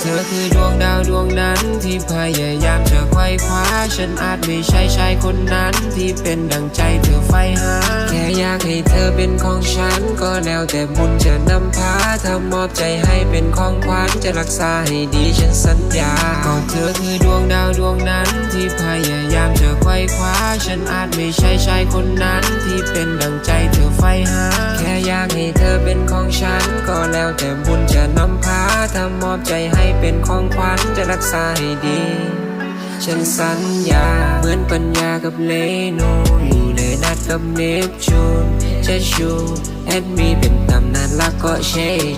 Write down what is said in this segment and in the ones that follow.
เธอคือดวงดาวดวงนั้นที่พยายามจะไขว้คว้า ฉันอาจไม่ใช่ชายคนนั้นที่เป็นดังใจเธอใฝ่หา แค่อยากให้เธอเป็นของฉัน ก็แล้วแต่บุญจะนำพาถ้ามอบใจให้เป็นของขวัญจะรักษาให้ดีฉันสัญญาก็เธอคือดวงดาวดวงนั้นที่พยายามจะไขว้คว้า ฉันอาจไม่ใช่ชายคนนั้นที่เป็นดังใจ เป็นของฉันก็แล้วแต่บุญจะนำพาถ้ามอบใจให้เป็นของขวัญจะรักษาให้ดี ฉันสัญญาเหมือนปัญญากับเลโนอยู่เลยนัดกับเนปจูนจะชูแอดมีเป็นตำนานรักก็เช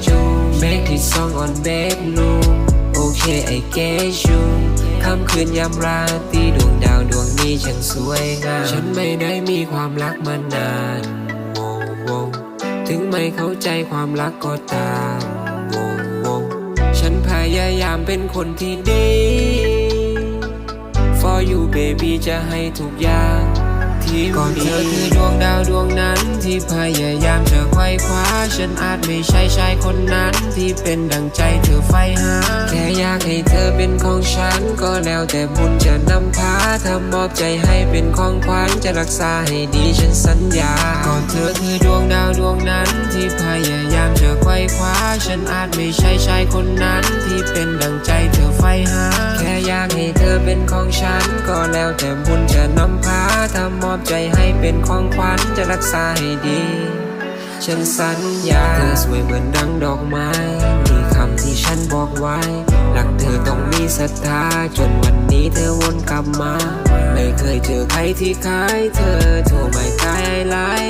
จูเมคที่ซองออนเบดลูโอเคไอเกชูค่ำคืนยามราตรีดวงดาวดวงนี้ช่างสวยงาม ฉันไม่ได้มีความรักมานานวโวง ถึงไม่เข้าใจความรักก็ตามวงวงฉันพยายามเป็นคนที่ดี for you baby จะให้ทุกอย่างที่ก่อนเธอคือดวงดาวดวงนั้นที่พย คว้า ฉันอาจไม่ใช่ชายคนนั้น ที่เป็นดังใจเธอใฝ่หา แค่อยากให้เธอเป็นของฉัน ก็แล้วแต่บุญจะนำพาถ้ามอบใจให้เป็นของขวัญจะรักษาให้ดีฉันสัญญาก่อนเธอคือดวงดาวดวงนั้น ที่พยายามจะไขว้คว้า ฉันอาจไม่ใช่ชายคนนั้น ที่เป็นดังใจเธอใฝ่หา แค่อยากให้เธอเป็นของฉัน ก็แล้วแต่บุญจะนำพาถ้ามอบใจให้เป็นของขวัญจะรักษาให้ดี ฉันสัญญาเธอสวยเหมือนดังดอกไม้นี่คำที่ฉันบอกไว้หลักเธอต้องมีศรัทธาจนวันนี้เธอวนกลับมา ไม่เคยเจอใครที่คล้ายเธอโทรไม่กลายไลาย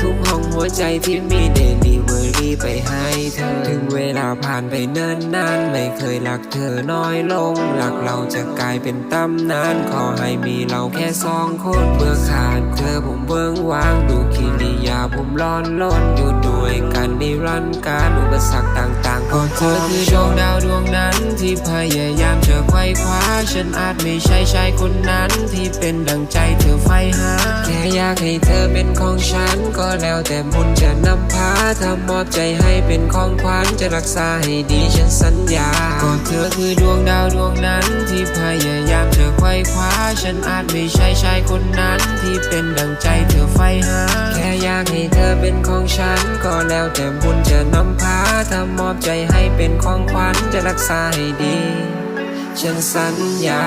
ทุกห้องหัวใจที่มีเดลิเวอรี่ไปให้เธอ ถึงเวลาผ่านไปเนิ่นนานไม่เคยรักเธอน้อยลงหลักเราจะกลายเป็นตำนานขอให้มีเราแค่สองคนเมื่อขาดเธอผมเบิ้งวางดูกิริาผมร้อนล้นอยู่ด้วยกันในรันการอุปสรรคต่างๆก็เธอคือดวงดาวดวงนั้นที่พยายามจะไขว้คว้าฉันอาจไม่ใช่ชายคนนั้นที่เป็นดังใจเธอใฝ่หาแค่อยากให้เธอเป็นของฉันก็แล้วแต่บุญจะนำพาถ้ามอบใจให้เป็นของขวัญจะรักษาให้ดีฉันสัญญาก็เธอคือดวงดาวดวงนั้นที่พยายามจะไขว้คว้าฉันอาจไม่ใช่ชายคนนั้นที่เป็นดังใจเธอใฝ่หา เป็นของฉัน ก็แล้วแต่บุญจะนำพาถ้ามอบใจให้เป็นของขวัญจะรักษาให้ดี ฉันสัญญา